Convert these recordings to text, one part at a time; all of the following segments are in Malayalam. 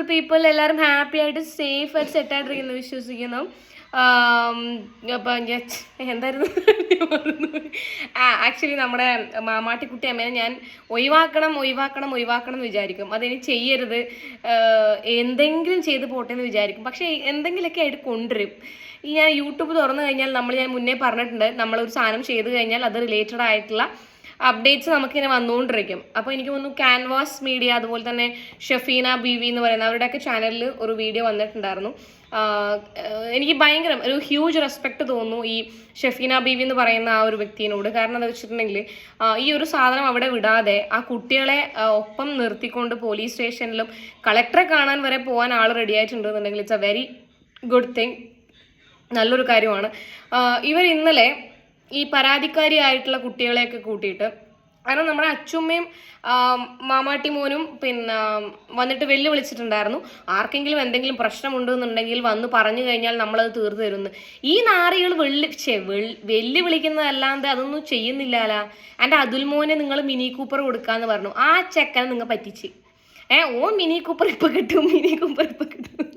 ബ്യൂട്ടിഫുൾ പീപ്പിൾ എല്ലാവരും ഹാപ്പി ആയിട്ട് സേഫ് ആയിട്ട് സെറ്റ് ആയിട്ടിരിക്കുന്നു വിശ്വസിക്കുന്നു. അപ്പം എന്തായിരുന്നു? ആ ആക്ച്വലി നമ്മുടെ മാമാട്ടിക്കുട്ടി അമ്മേനെ ഞാൻ ഒഴിവാക്കണം ഒഴിവാക്കണം ഒഴിവാക്കണം എന്ന് വിചാരിക്കും. അതിനി ചെയ്യരുത്. എന്തെങ്കിലും ചെയ്ത് പോട്ടെ എന്ന് വിചാരിക്കും. പക്ഷേ എന്തെങ്കിലുമൊക്കെ ആയിട്ട് കൊണ്ടുവരും. ഈ ഞാൻ യൂട്യൂബ് തുറന്നു കഴിഞ്ഞാൽ നമ്മൾ ഞാൻ മുന്നേ പറഞ്ഞിട്ടുണ്ട് നമ്മളൊരു സാധനം ചെയ്ത് കഴിഞ്ഞാൽ അത് റിലേറ്റഡ് ആയിട്ടുള്ള അപ്ഡേറ്റ്സ് നമുക്കിങ്ങനെ വന്നുകൊണ്ടിരിക്കും. അപ്പോൾ എനിക്ക് തോന്നുന്നു ക്യാൻവാസ് മീഡിയ അതുപോലെ തന്നെ ഷഫീന ബി വി എന്ന് പറയുന്ന അവരുടെയൊക്കെ ചാനലിൽ ഒരു വീഡിയോ വന്നിട്ടുണ്ടായിരുന്നു. എനിക്ക് ഭയങ്കര ഒരു ഹ്യൂജ് റെസ്പെക്ട് തോന്നുന്നു ഈ ഷഫീന വി എന്ന് പറയുന്ന ആ ഒരു വ്യക്തിയോട് കാരണം എന്താ വെച്ചിട്ടുണ്ടെങ്കിൽ ഈ ഒരു സാധനം അവിടെ വിടാതെ ആ കുട്ടികളെ ഒപ്പം നിർത്തിക്കൊണ്ട് പോലീസ് സ്റ്റേഷനിലും കളക്ടറെ കാണാൻ വരെ പോകാൻ ആൾ ready ആയിട്ടുണ്ടെന്നുണ്ടെങ്കിൽ it's a very good thing നല്ലൊരു കാര്യമാണ്. ഇവർ ഇന്നലെ ഈ പരാതിക്കാരിയായിട്ടുള്ള കുട്ടികളെയൊക്കെ കൂട്ടിയിട്ട്. കാരണം നമ്മുടെ അച്ചുമ്മയും മാമാട്ടി മോനും പിന്നെ വന്നിട്ട് വെല്ലുവിളിച്ചിട്ടുണ്ടായിരുന്നു. ആർക്കെങ്കിലും എന്തെങ്കിലും പ്രശ്നമുണ്ടെന്നുണ്ടെങ്കിൽ വന്ന് പറഞ്ഞു കഴിഞ്ഞാൽ നമ്മളത് തീർത്തു തരുന്നു ഈ നാറികൾ വെള്ളി വെല്ലുവിളിക്കുന്നതല്ലാണ്ട് അതൊന്നും ചെയ്യുന്നില്ലാല. എന്റെ അതുൽ മോനെ നിങ്ങൾ മിനി കൂപ്പർ കൊടുക്കാന്ന് പറഞ്ഞു. ആ ചെക്കനെ നിങ്ങൾ പറ്റിച്ച്. ഏ ഓ മിനി കൂപ്പർ ഇപ്പൊ കിട്ടും മിനി കൂപ്പർ ഇപ്പൊ കിട്ടും.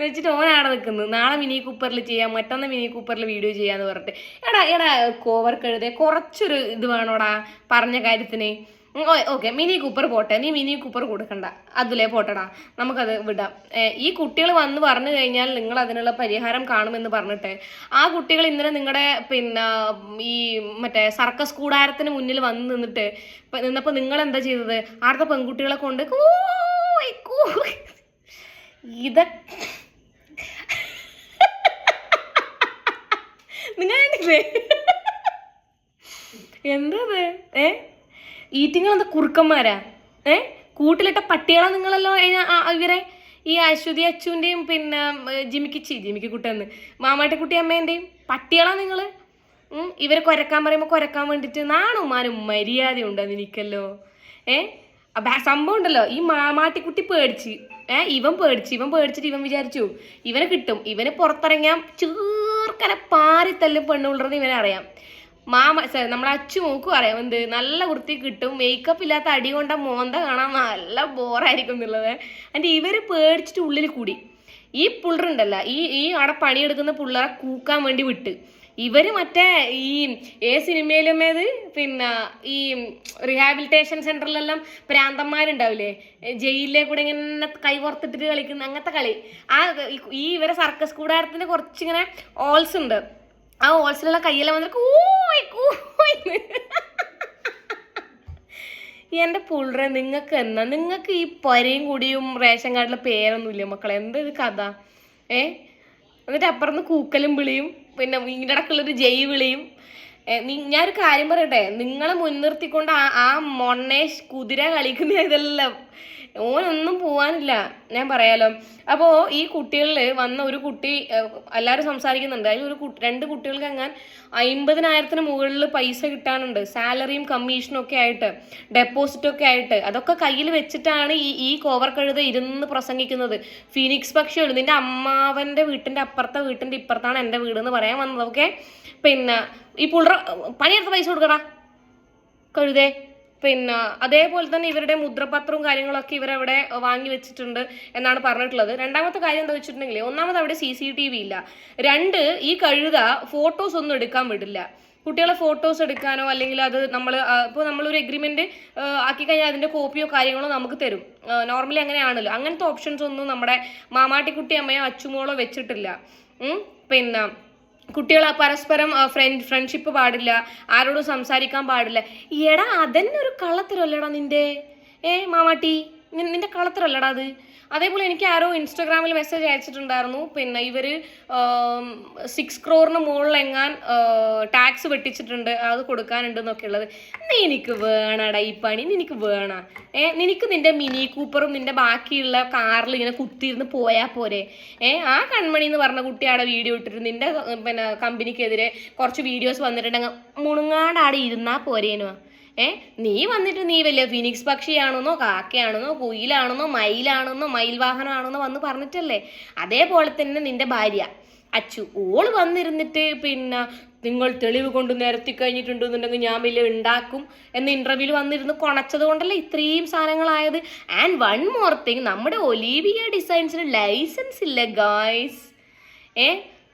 വെച്ചിട്ട് ഓനാണ് നിൽക്കുന്നത് നാളെ മിനി കൂപ്പറിൽ ചെയ്യാം മറ്റൊന്ന് മിനി കൂപ്പറിൽ വീഡിയോ ചെയ്യാന്ന് പറഞ്ഞിട്ട്. എടാ എടാ കോവർ കഴുതെ കുറച്ചൊരു ഇത് വേണോടാ പറഞ്ഞ കാര്യത്തിന്. ഓക്കെ മിനി കൂപ്പർ പോട്ടെ. നീ മിനി കൂപ്പർ കൊടുക്കണ്ട. അതിലേ പോട്ടടാ. നമുക്കത് വിടാം. ഈ കുട്ടികൾ വന്ന് പറഞ്ഞു കഴിഞ്ഞാൽ നിങ്ങൾ അതിനുള്ള പരിഹാരം കാണുമെന്ന് പറഞ്ഞിട്ട്. ആ കുട്ടികൾ ഇന്നലെ നിങ്ങളുടെ പിന്നെ ഈ മറ്റേ സർക്കസ് കൂടാരത്തിന് മുന്നിൽ വന്ന് നിന്നിട്ട് നിന്നപ്പോൾ നിങ്ങൾ എന്താ ചെയ്തത്? ആടുത്തെ പെൺകുട്ടികളെ കൊണ്ട് കൂ ഇത നിങ്ങൾ കണ്ടില്ലേ എന്തത്? ഏ? ഈറ്റിങ്ങൾ എന്താ കുറുക്കന്മാരാ? ഏ? കൂട്ടിലിട്ട പട്ടികളാ നിങ്ങളല്ലോ ഇവരെ? ഈ അശ്വതി അച്ചുവിന്റെയും പിന്നെ ജിമിക്ക് ജിമിക്കിച്ചി ജിമിക്ക് കുട്ടെന്ന്. മാമാട്ടിക്കുട്ടി അമ്മേന്റെയും പട്ടികളാ നിങ്ങൾ ഇവരെ കുരക്കാൻ പറയുമ്പോൾ കുരക്കാൻ വേണ്ടിയിട്ട് നാണുമാനും മര്യാദ ഉണ്ടെന്ന് എനിക്കല്ലോ. ഏ? സംഭവം ഉണ്ടല്ലോ. ഈ മാമാട്ടിക്കുട്ടി പേടിച്ച് ഏ ഇവൻ പേടിച്ച് ഇവൻ പേടിച്ചിട്ട് ഇവൻ വിചാരിച്ചു ഇവനെ കിട്ടും. ഇവന് പുറത്തിറങ്ങിയാൽ ചീർക്കനെ പാറി തല്ലും പെണ്ണുള്ളത് ഇവനെ അറിയാം. മാമ നമ്മളെ നമ്മുടെ അച്ചു മോക്കും അറിയാം. എന്ത്? നല്ല വൃത്തി കിട്ടും. മേക്കപ്പ് ഇല്ലാത്ത അടി കൊണ്ട മോന്ത കാണാൻ നല്ല ബോറായിരിക്കും എന്നുള്ളത്. എന്നിട്ട് ഇവർ പേടിച്ചിട്ട് ഉള്ളിൽ കൂടി. ഈ പുള്ളറുണ്ടല്ല ഈ ഈ അവിടെ പണിയെടുക്കുന്ന പുള്ളറെ കൂക്കാൻ വേണ്ടി വിട്ട്. ഇവർ മറ്റേ ഈ ഏ സിനിമയിലുമേത് പിന്നെ ഈ റിഹാബിലിറ്റേഷൻ സെന്ററിലെല്ലാം പ്രാന്തന്മാരുണ്ടാവില്ലേ ജയിലിലെ കൂടെ ഇങ്ങനെ കൈ പുറത്തിട്ടിട്ട് കളിക്കുന്ന അങ്ങനത്തെ കളി. ആ ഈ- ഇവരെ സർക്കസ് കൂടാരത്തിന് കുറച്ചിങ്ങനെ ഓൾസ് ഉണ്ട്. ആ ഓൾസിലുള്ള കയ്യെല്ലാം വന്നിട്ട് കൂയ് കൂയ് എന്റെ പുള്ളറെ നിങ്ങൾക്ക് എന്നാ? നിങ്ങൾക്ക് ഈ പൊരയും കൂടിയും റേഷൻ കാർഡിലെ പേരൊന്നുമില്ല മക്കളെ? എന്താ ഇത് കഥ? ഏ? എന്നിട്ട് അപ്പുറന്ന് കൂക്കലും വിളിയും പിന്നെ ഇതിന്റെ ഇടക്കുള്ളൊരു ജയ് വിളിയും. ഞാനൊരു കാര്യം പറയട്ടെ? നിങ്ങളെ മുൻനിർത്തിക്കൊണ്ട് ആ ആ മൊണ്ണേഷ് കുതിര കളിക്കുന്ന ഇതെല്ലാം ഓനൊന്നും പോവാനില്ല. ഞാൻ പറയാലോ. അപ്പോൾ ഈ കുട്ടികളിൽ വന്ന ഒരു കുട്ടി എല്ലാവരും സംസാരിക്കുന്നുണ്ട്. അതിൽ ഒരു രണ്ട് കുട്ടികൾക്ക് അങ്ങനെ അമ്പതിനായിരത്തിന് മുകളിൽ പൈസ കിട്ടാനുണ്ട്. സാലറിയും കമ്മീഷനും ഒക്കെ ആയിട്ട് ഡെപ്പോസിറ്റും ഒക്കെ ആയിട്ട്. അതൊക്കെ കയ്യിൽ വെച്ചിട്ടാണ് ഈ ഈ കോവർ കഴുത ഇരുന്ന് പ്രസംഗിക്കുന്നത്. ഫീനിക്സ് പക്ഷിയുള്ളൂ നിന്റെ അമ്മാവന്റെ വീട്ടിന്റെ അപ്പുറത്തെ വീട്ടിന്റെ ഇപ്പുറത്താണ് എന്റെ വീട് എന്ന് പറയാൻ വന്നത്. ഓക്കെ? പിന്നെ ഈ പുള്ളറ പണിയെടുത്ത പൈസ കൊടുക്കടാ. കഴുതേ. പിന്നെ അതേപോലെ തന്നെ ഇവരുടെ മുദ്രപത്രവും കാര്യങ്ങളൊക്കെ ഇവരവിടെ വാങ്ങി വെച്ചിട്ടുണ്ട് എന്നാണ് പറഞ്ഞിട്ടുള്ളത്. രണ്ടാമത്തെ കാര്യം എന്താ വെച്ചിട്ടുണ്ടെങ്കിൽ ഒന്നാമത് അവിടെ സി സി ടി വി ഇല്ല. രണ്ട് ഈ കഴുത ഫോട്ടോസ് ഒന്നും എടുക്കാൻ വിടില്ല. കുട്ടികളെ ഫോട്ടോസ് എടുക്കാനോ അല്ലെങ്കിൽ അത് നമ്മൾ ഇപ്പോൾ നമ്മളൊരു എഗ്രിമെന്റ് ആക്കി കഴിഞ്ഞാൽ അതിന്റെ കോപ്പിയോ കാര്യങ്ങളോ നമുക്ക് തരും. നോർമലി അങ്ങനെയാണല്ലോ. അങ്ങനത്തെ ഓപ്ഷൻസ് ഒന്നും നമ്മുടെ മാമാട്ടിക്കുട്ടി അമ്മയോ അച്ചുമോളോ വെച്ചിട്ടില്ല. പിന്നെ കുട്ടികൾ പരസ്പരം ഫ്രണ്ട് ഫ്രണ്ട്ഷിപ്പ് പാടില്ല ആരോടും സംസാരിക്കാൻ പാടില്ല. എടാ അതന്നെ ഒരു കള്ളത്തരല്ലടാ നിന്റെ. ഏ മാമാട്ടി നിന്റെ കള്ളത്തരല്ലടാ അത്. അതേപോലെ എനിക്ക് ആരോ ഇൻസ്റ്റാഗ്രാമിൽ മെസ്സേജ് അയച്ചിട്ടുണ്ടായിരുന്നു. പിന്നെ ഇവർ സിക്സ് ക്രോറിന് മുകളിലെങ്ങാൻ ടാക്സ് വെട്ടിച്ചിട്ടുണ്ട്. അത് കൊടുക്കാനുണ്ട് എന്നൊക്കെ ഉള്ളത് നിനക്ക് വേണടാ ഈ പണി നിനക്ക് വേണ. ഏ നിനക്ക് നിന്റെ മിനി കൂപ്പറും നിന്റെ ബാക്കിയുള്ള കാറിൽ ഇങ്ങനെ കുത്തിയിരുന്ന് പോയാൽ പോരെ. ഏ ആ കൺമണി എന്ന് പറഞ്ഞ കുട്ടി അവിടെ വീഡിയോ ഇട്ടിട്ട് നിന്റെ പിന്നെ കമ്പനിക്കെതിരെ കുറച്ച് വീഡിയോസ് വന്നിട്ടുണ്ടെങ്കിൽ മുണുങ്ങാടാടെ ഇരുന്നാൽ ഇരുന്നാ പോരേനു ഏ? നീ വന്നിട്ട് നീ വലിയ ഫിനിക്സ് പക്ഷിയാണെന്നോ കാക്കയാണെന്നോ കുയിലാണെന്നോ മയിലാണെന്നോ മയിൽ വാഹനമാണെന്നോ വന്ന് പറഞ്ഞിട്ടല്ലേ? അതേപോലെ തന്നെ നിന്റെ ഭാര്യ. അച്ചു ഓൾ വന്നിരുന്നിട്ട് പിന്നെ നിങ്ങൾ തെളിവ് കൊണ്ട് നിരത്തി കഴിഞ്ഞിട്ടുണ്ടെന്നുണ്ടെങ്കിൽ ഞാൻ വലിയ ഉണ്ടാക്കും എന്ന് ഇന്റർവ്യൂവിൽ വന്നിരുന്ന് കൊണച്ചത് കൊണ്ടല്ലേ ഇത്രയും സാധനങ്ങളായത്? ആൻഡ് വൺ മോർ തിങ് നമ്മുടെ ഒലീവിയ ഡിസൈൻസിന് ലൈസൻസ് ഇല്ല ഗായ്സ് ഏ?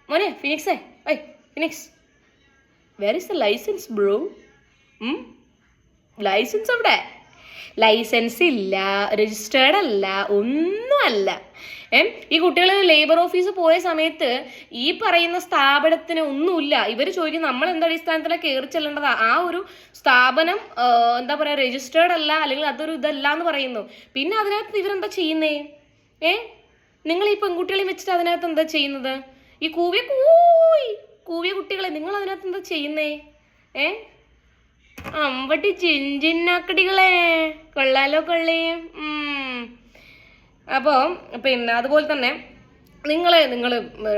മോനെ ഫിനിക്സേ I Phoenix. Where is the license bro license അവിടെ. ലൈസൻസ് ഇല്ല രജിസ്റ്റേർഡ് അല്ല ഒന്നുമല്ല ഏ ഈ കുട്ടികൾ ലേബർ ഓഫീസ് പോയ സമയത്ത് ഈ പറയുന്ന സ്ഥാപനത്തിന് ഒന്നുമില്ല. ഇവർ ചോദിക്കും നമ്മൾ എന്ത് അടിസ്ഥാനത്തിലാണ് കയറി ചെല്ലേണ്ടത്? ആ ഒരു സ്ഥാപനം എന്താ പറയുക രജിസ്റ്റേർഡ് അല്ല അല്ലെങ്കിൽ അതൊരു ഇതല്ല എന്ന് പറയുന്നു. പിന്നെ അതിനകത്ത് ഇവരെന്താ ചെയ്യുന്നേ? ഏ നിങ്ങൾ ഈ പെൺകുട്ടികളെ വെച്ചിട്ട് അതിനകത്ത് എന്താ ചെയ്യുന്നത്? ഈ കൂവിയ കൂയ് കൂവിയ കുട്ടികളെ നിങ്ങൾ അതിനകത്ത് എന്താ ചെയ്യുന്നേ? ഏ അമ്പട്ടി ചിഞ്ചിന്നാക്കടികളെ. കൊള്ളാലോ കൊള്ളേ. അപ്പോൾ പിന്നെ അതുപോലെ തന്നെ നിങ്ങൾ നിങ്ങൾ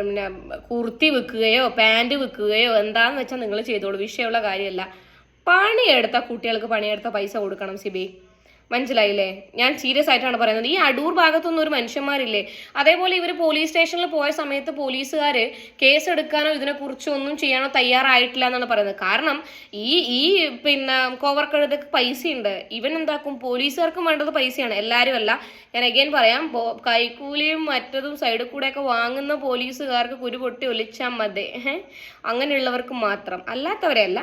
പിന്നെ കുർത്തി വെക്കുകയോ പാന്റ് വെക്കുകയോ എന്താന്ന് വെച്ചാൽ നിങ്ങൾ ചെയ്തോളൂ. വിഷയമുള്ള കാര്യമല്ല. പണിയെടുത്ത കുട്ടികൾക്ക് പണിയെടുത്ത പൈസ കൊടുക്കണം സിബി. മനസ്സിലായില്ലേ? ഞാൻ സീരിയസ് ആയിട്ടാണ് പറയുന്നത്. ഈ അടൂർ ഭാഗത്തൊന്നും ഒരു മനുഷ്യന്മാരില്ലേ? അതേപോലെ ഇവർ പോലീസ് സ്റ്റേഷനിൽ പോയ സമയത്ത് പോലീസുകാർ കേസ് എടുക്കാനോ ഇതിനെക്കുറിച്ചോ ഒന്നും ചെയ്യാനോ തയ്യാറായിട്ടില്ല എന്നാണ് പറയുന്നത്. കാരണം ഈ ഈ പിന്നെ കോവർക്കഴുതൊക്കെ പൈസയുണ്ട്. ഇവൻ എന്താക്കും? പോലീസുകാർക്കും വേണ്ടത് പൈസയാണ്. എല്ലാവരും അല്ല. ഞാൻ അഗൈൻ പറയാം. കൈക്കൂലിയും മറ്റതും സൈഡിൽ കൂടെയൊക്കെ വാങ്ങുന്ന പോലീസുകാർക്ക് കുരു പൊട്ടി ഒലിച്ചാൽ മതി. അങ്ങനെയുള്ളവർക്ക് മാത്രം. അല്ലാത്തവരെയല്ല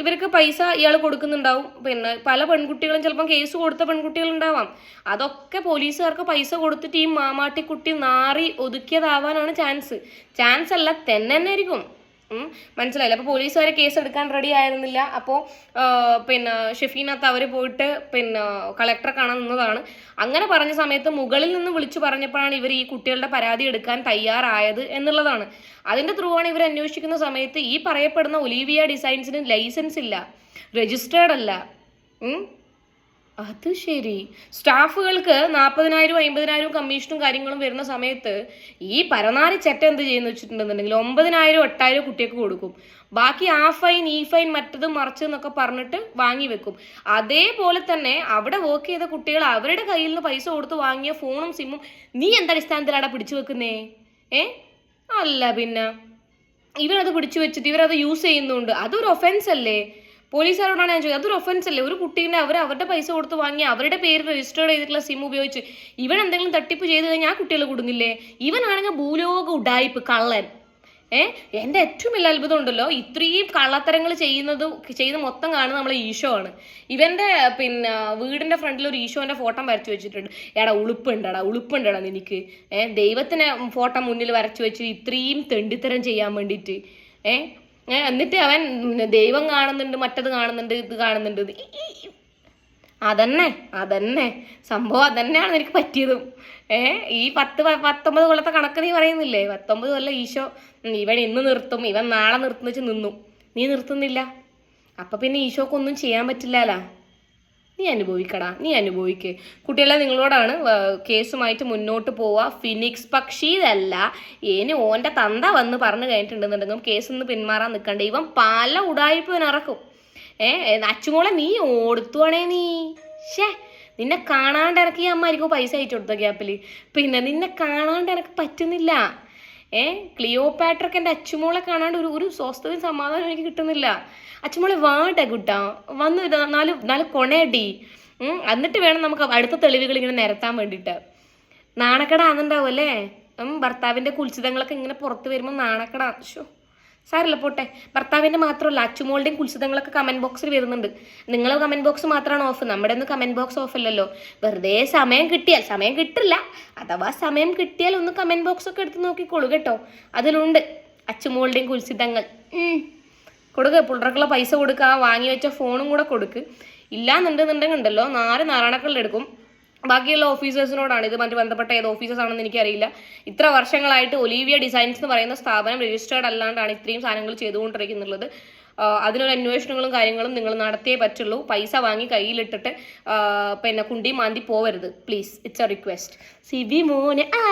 ഇവർക്ക് പൈസ ഇയാൾ കൊടുക്കുന്നുണ്ടാവും. പിന്നെ പല പെൺകുട്ടികളും ചിലപ്പം കേസ് കൊടുത്ത പെൺകുട്ടികളുണ്ടാവാം. അതൊക്കെ പോലീസുകാർക്ക് പൈസ കൊടുത്തിട്ട് ഈ മാമാട്ടിക്കുട്ടി നാറി ഒതുക്കിയതാവാനാണ് ചാൻസ്. ചാൻസ് അല്ല തന്നെ തന്നെ ആയിരിക്കും. മനസ്സിലായില്ല? അപ്പോൾ പോലീസുകാരെ കേസ് എടുക്കാൻ റെഡി ആയിരുന്നില്ല. അപ്പോൾ പിന്നെ ഷെഫീനകത്ത് അവർ പോയിട്ട് പിന്നെ കളക്ടറെ കാണാൻ നിന്നതാണ്. അങ്ങനെ പറഞ്ഞ സമയത്ത് മുകളിൽ നിന്ന് വിളിച്ചു പറഞ്ഞപ്പോഴാണ് ഇവർ ഈ കുട്ടികളുടെ പരാതി എടുക്കാൻ തയ്യാറായത് എന്നുള്ളതാണ്. അതിന്റെ ത്രൂ ആണ് ഇവർ അന്വേഷിക്കുന്ന സമയത്ത് ഈ പറയപ്പെടുന്ന ഒലീവിയ ഡിസൈൻസിന് ലൈസൻസ് ഇല്ല. രജിസ്റ്റേർഡ് അല്ല. അത് ശരി. സ്റ്റാഫുകൾക്ക് നാൽപ്പതിനായിരം അമ്പതിനായിരവും കമ്മീഷനും കാര്യങ്ങളും വരുന്ന സമയത്ത് ഈ പരനാരി ചെറ്റ എന്ത് ചെയ്യുന്നു വെച്ചിട്ടുണ്ടെന്നുണ്ടെങ്കിൽ ഒമ്പതിനായിരം എട്ടായിരം കുട്ടികൾക്ക് കൊടുക്കും. ബാക്കി ആ ഫൈൻ ഈ ഫൈൻ മറ്റത് മറിച്ച് എന്നൊക്കെ പറഞ്ഞിട്ട് വാങ്ങി വെക്കും. അതേപോലെ തന്നെ അവിടെ വർക്ക് ചെയ്ത കുട്ടികൾ അവരുടെ കയ്യിൽ നിന്ന് പൈസ കൊടുത്ത് വാങ്ങിയ ഫോണും സിമ്മും നീ എന്താ അടിസ്ഥാനത്തിലാടാ പിടിച്ചു വെക്കുന്നേ? ഏ? അല്ല പിന്നെ. ഇവരത് പിടിച്ചു വെച്ചിട്ട് ഇവരത് യൂസ് ചെയ്യുന്നുണ്ട്. അതൊരു ഒഫൻസ് അല്ലേ? പോലീസുകാരോടാണ് ഞാൻ ചോദിച്ചത്. അതൊരു ഒഫൻസ് അല്ലേ? ഒരു കുട്ടീനെ അവർ അവരുടെ പൈസ കൊടുത്ത് വാങ്ങി അവരുടെ പേര് രജിസ്റ്റർ ചെയ്തിട്ടുള്ള സിം ഉപയോഗിച്ച് ഇവൻ എന്തെങ്കിലും തട്ടിപ്പ് ചെയ്ത് കഴിഞ്ഞാൽ ആ കുട്ടികൾ കൊടുങ്ങില്ലേ? ഇവനാണെങ്കിൽ ഭൂലോക ഉഡായിപ്പ് കള്ളൻ. ഏ? എന്റെ ഏറ്റവും വലിയ അത്ഭുതം ഉണ്ടല്ലോ. ഇത്രയും കള്ളത്തരങ്ങൾ ചെയ്യുന്നത് ചെയ്ത് മൊത്തം കാണുന്നത് നമ്മളെ ഈശോ ആണ്. ഇവന്റെ പിന്നെ വീടിന്റെ ഫ്രണ്ടിൽ ഒരു ഈശോന്റെ ഫോട്ടോ വരച്ചു വെച്ചിട്ടുണ്ട്. എടാ ഉളുപ്പുണ്ടടാ ഉളുപ്പുണ്ടടാ നിനക്ക്. ഏഹ് ദൈവത്തിനെ ഫോട്ടോ മുന്നിൽ വരച്ചു വെച്ച് ഇത്രയും തെണ്ടിത്തരം ചെയ്യാൻ വേണ്ടിയിട്ട്. ഏ ഏ, എന്നിട്ട് അവൻ ദൈവം കാണുന്നുണ്ട് മറ്റത് കാണുന്നുണ്ട് ഇത് കാണുന്നുണ്ട്. അതന്നെ അതന്നെ. സംഭവം അതന്നെയാണ് എനിക്ക് പറ്റിയതും. ഏ ഈ പത്ത് പത്തൊമ്പത് കൊല്ലത്തെ കണക്ക് നീ പറയുന്നില്ലേ? പത്തൊമ്പത് കൊല്ലം ഈശോ ഇവൻ ഇന്ന് നിർത്തും ഇവൻ നാളെ നിർത്തുന്ന വെച്ച് നിന്നു. നീ നിർത്തുന്നില്ല. അപ്പൊ പിന്നെ ഈശോക്കൊന്നും ചെയ്യാൻ പറ്റില്ലല്ലോ നീ അനുഭവിക്കടാ നീ അനുഭവിക്ക്. കുട്ടികളെ നിങ്ങളോടാണ് കേസുമായിട്ട് മുന്നോട്ട് പോവുക ഫിനിക്സ് പക്ഷി ഇതല്ല. ഇനി ഓന്റെ തന്ത വന്ന് പറഞ്ഞു കഴിഞ്ഞിട്ടുണ്ടെന്നുണ്ടെങ്കിൽ കേസൊന്ന് പിന്മാറാൻ നിൽക്കണ്ട. ഇവൻ പല ഉടായ്പ ഇറക്കും ഏ അച്ചുമോളെ നീ ഓടുത്തുവാണേ നീ. ഷേ നിന്നെ കാണാണ്ട് ഇറക്കി അമ്മ അമ്മായിരിക്കും പൈസ അയച്ചു കൊടുത്ത ഗ്യാപ്പിൽ പിന്നെ നിന്നെ കാണാണ്ട് ഇറക്കി പറ്റുന്നില്ല. ഏ ക്ലിയോപാട്രക്ക് എന്റെ അച്ചുമോളെ കാണാണ്ട് ഒരു ഒരു സ്വസ്ഥതയും സമാധാനം എനിക്ക് കിട്ടുന്നില്ല. അച്ചുമോളെ വാട്ടെ കുട്ടാ. വന്ന് നാല് നാല് കൊണയടി. എന്നിട്ട് വേണം നമുക്ക് അടുത്ത തെളിവുകൾ ഇങ്ങനെ നിരത്താൻ വേണ്ടിയിട്ട്. നാണക്കട ആണെന്നുണ്ടാവും അല്ലേ ഭർത്താവിന്റെ കുൽസിതങ്ങളൊക്കെ ഇങ്ങനെ പുറത്ത് വരുമ്പോൾ നാണക്കട. ഷോ സാരല്ല പോട്ടെ. ഭർത്താവിന്റെ മാത്രമല്ല അച്ചുമോളുടെയും കുൽസിതങ്ങളൊക്കെ കമന്റ് ബോക്സിൽ വരുന്നുണ്ട്. നിങ്ങൾ കമന്റ് ബോക്സ് മാത്രമാണ് ഓഫ് നമ്മുടെ ഒന്നും കമന്റ് ബോക്സ് ഓഫ് അല്ലല്ലോ. വെറുതെ സമയം കിട്ടിയാൽ സമയം കിട്ടില്ല. അഥവാ സമയം കിട്ടിയാൽ ഒന്ന് കമന്റ് ബോക്സ് ഒക്കെ എടുത്ത് നോക്കിക്കോളൂ കേട്ടോ. അതിലുണ്ട് അച്ചുമോളുടെയും കുൽസിതങ്ങൾ കൊടുക്ക പുള്ളറക്കുള്ള പൈസ കൊടുക്കുക വാങ്ങി വെച്ച ഫോണും കൂടെ കൊടുക്ക്. ഇല്ലാന്നുണ്ടെന്നുണ്ടെങ്കിൽ ഉണ്ടല്ലോ നാല് നാരായണക്കളിലെടുക്കും ബാക്കിയുള്ള ഓഫീസേഴ്സിനോടാണ് ഇത് മറ്റു ബന്ധപ്പെട്ട ഏത് ഓഫീസേഴ്സ് ആണെന്ന് എനിക്കറിയില്ല. ഇത്ര വർഷങ്ങളായിട്ട് ഒലീവിയ ഡിസൈൻസ് എന്ന് പറയുന്ന സ്ഥാപനം രജിസ്റ്റേർഡ് അല്ലാണ്ടാണ് ഇത്രയും സാധനങ്ങൾ ചെയ്തുകൊണ്ടിരിക്കുന്നുള്ളത്. അതിനൊരു അന്വേഷണങ്ങളും കാര്യങ്ങളും നിങ്ങൾ നടത്തിയേ പറ്റുള്ളൂ. പൈസ വാങ്ങി കയ്യിലിട്ടിട്ട് പിന്നെ കുണ്ടി മാന്തി പോവരുത്. Please it's a request Sibi മോനെ ആ